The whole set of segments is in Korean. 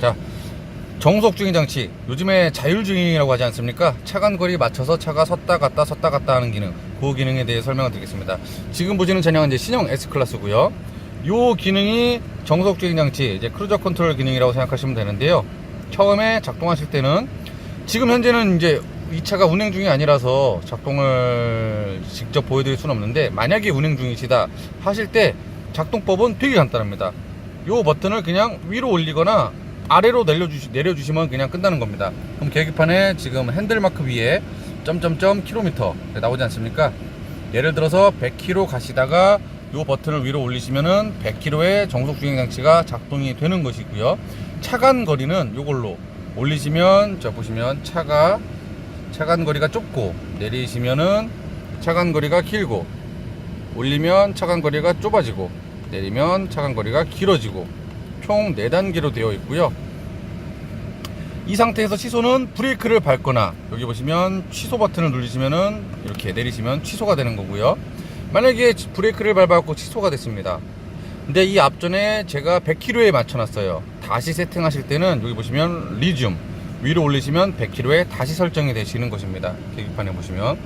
자, 정속 주행 장치. 요즘에 자율 주행이라고 하지 않습니까? 차간 거리 맞춰서 차가 섰다 갔다 섰다 갔다 하는 기능. 그 기능에 대해 설명을 드리겠습니다. 지금 보시는 차량은 이제 신형 S 클래스고요. 요 기능이 정속 주행 장치, 이제 크루저 컨트롤 기능이라고 생각하시면 되는데요. 처음에 작동하실 때는 지금 현재는 이제 이 차가 운행 중이 아니라서 작동을 직접 보여드릴 수는 없는데 만약에 운행 중이시다 하실 때 작동법은 되게 간단합니다. 요 버튼을 그냥 위로 올리거나 아래로 내려주시, 내려주시면 그냥 끝나는 겁니다. 그럼 계기판에 지금 핸들 마크 위에 점점점 킬로미터 나오지 않습니까? 예를 들어서 100km 가시다가 요 버튼을 위로 올리시면은 100km의 정속 주행 장치가 작동이 되는 것이고요. 차간 거리는 요걸로 올리시면 저 보시면 차가 차간 거리가 좁고 내리시면은 차간 거리가 길고 올리면 차간 거리가 좁아지고 내리면 차간 거리가 길어지고 총 4단계로 되어 있고요. 이 상태에서 시소는 브레이크를 밟거나 여기 보시면 취소 버튼을 누르시면은 이렇게 내리시면 취소가 되는 거고요. 만약에 브레이크를 밟아갖고 취소가 됐습니다. 근데 이 앞전에 제가 100km에 맞춰놨어요. 다시 세팅하실 때는 여기 보시면 리듐 위로 올리시면 100km에 다시 설정이 되시는 것입니다. 계기판에 보시면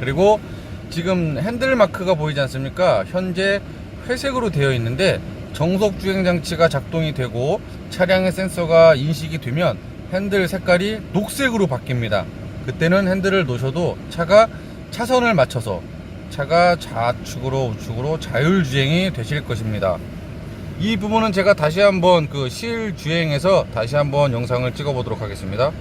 그리고 지금 핸들 마크가 보이지 않습니까? 현재 회색으로 되어 있는데 정속 주행 장치가 작동이 되고 차량의 센서가 인식이 되면 핸들 색깔이 녹색으로 바뀝니다. 그때는 핸들을 놓으셔도 차가 차선을 맞춰서 차가 좌측으로 우측으로 자율 주행이 되실 것입니다. 이 부분은 제가 다시 한번 그 실 주행해서 다시 한번 영상을 찍어 보도록 하겠습니다.